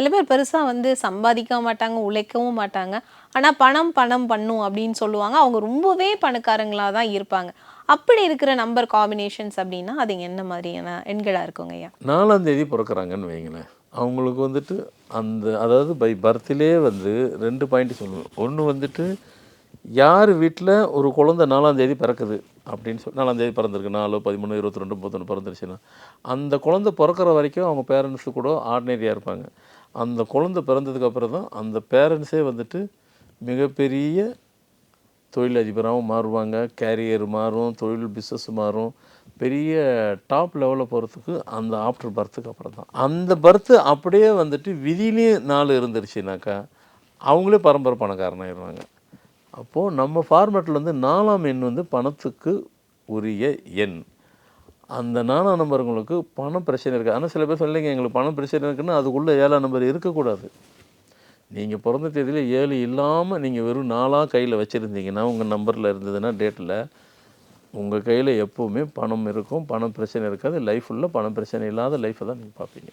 சில பேர் பெருசாக வந்து சம்பாதிக்க மாட்டாங்க உழைக்கவும் மாட்டாங்க. ஆனால் பணம் பணம் பண்ணும் அப்படின்னு சொல்லுவாங்க. அவங்க ரொம்பவே பணக்காரங்களாக தான் இருப்பாங்க. அப்படி இருக்கிற நம்பர் காம்பினேஷன்ஸ் அப்படின்னா அது என்ன மாதிரியான எண்களாக இருக்குங்க ஐயா? நாலாம் தேதி பிறக்கறாங்கன்னு வைங்களேன். அவங்களுக்கு வந்துட்டு அந்த அதாவது பை பர்த்திலே வந்து ரெண்டு பாயிண்ட் சொல்லணும் ஒன்று வந்துட்டு யார் வீட்டில் ஒரு குழந்தை நாலாம் தேதி பிறக்குது அப்படின்னு சொல்லி நாலாம் தேதி பிறந்திருக்கு. நாலு பதிமூணு இருபத்தி ரெண்டு முப்பத்தொன்று பிறந்துருச்சுன்னா அந்த குழந்தை பிறக்கிற வரைக்கும் அவங்க பேரண்ட்ஸு கூட ஆர்டினரியாக இருப்பாங்க. அந்த குழந்தை பிறந்ததுக்கு அப்புறம் தான் அந்த பேரண்ட்ஸே வந்துட்டு மிகப்பெரிய தொழிலதிபராகவும் மாறுவாங்க. கேரியர் மாறும் தொழில் பிஸ்னஸ் மாறும். பெரிய டாப் லெவலில் போகிறதுக்கு அந்த ஆஃப்டர் பர்த்துக்கு அப்புறம் தான். அந்த பர்த்து அப்படியே வந்துட்டு விதியிலையும் நாள் இருந்துருச்சுனாக்கா அவங்களே பரம்பரை பணக்காரனாகிடுவாங்க அப்போது நம்ம ஃபார்மேட்டில் வந்து நாலாம் எண் வந்து பணத்துக்கு உரிய எண். அந்த நாலாம் நம்பருங்களுக்கு பணம் பிரச்சனை இருக்குது ஆனால் சில பேர் சொல்லிங்க எங்களுக்கு பணம் பிரச்சனை இருக்குன்னா அதுக்குள்ளே ஏழாம் நம்பர் இருக்கக்கூடாது. நீங்கள் பிறந்த தேதியில் ஏழு இல்லாமல் நீங்கள் வெறும் நாலாக கையில் வச்சுருந்தீங்கன்னா உங்கள் நம்பரில் இருந்ததுன்னா டேட்டில் உங்கள் கையில் எப்போவுமே பணம் இருக்கும் பணம் பிரச்சனை இருக்காது லைஃப் ஃபுல்லாக பணம் பிரச்சனை இல்லாத லைஃப்பை தான் நீங்கள் பார்ப்பீங்க.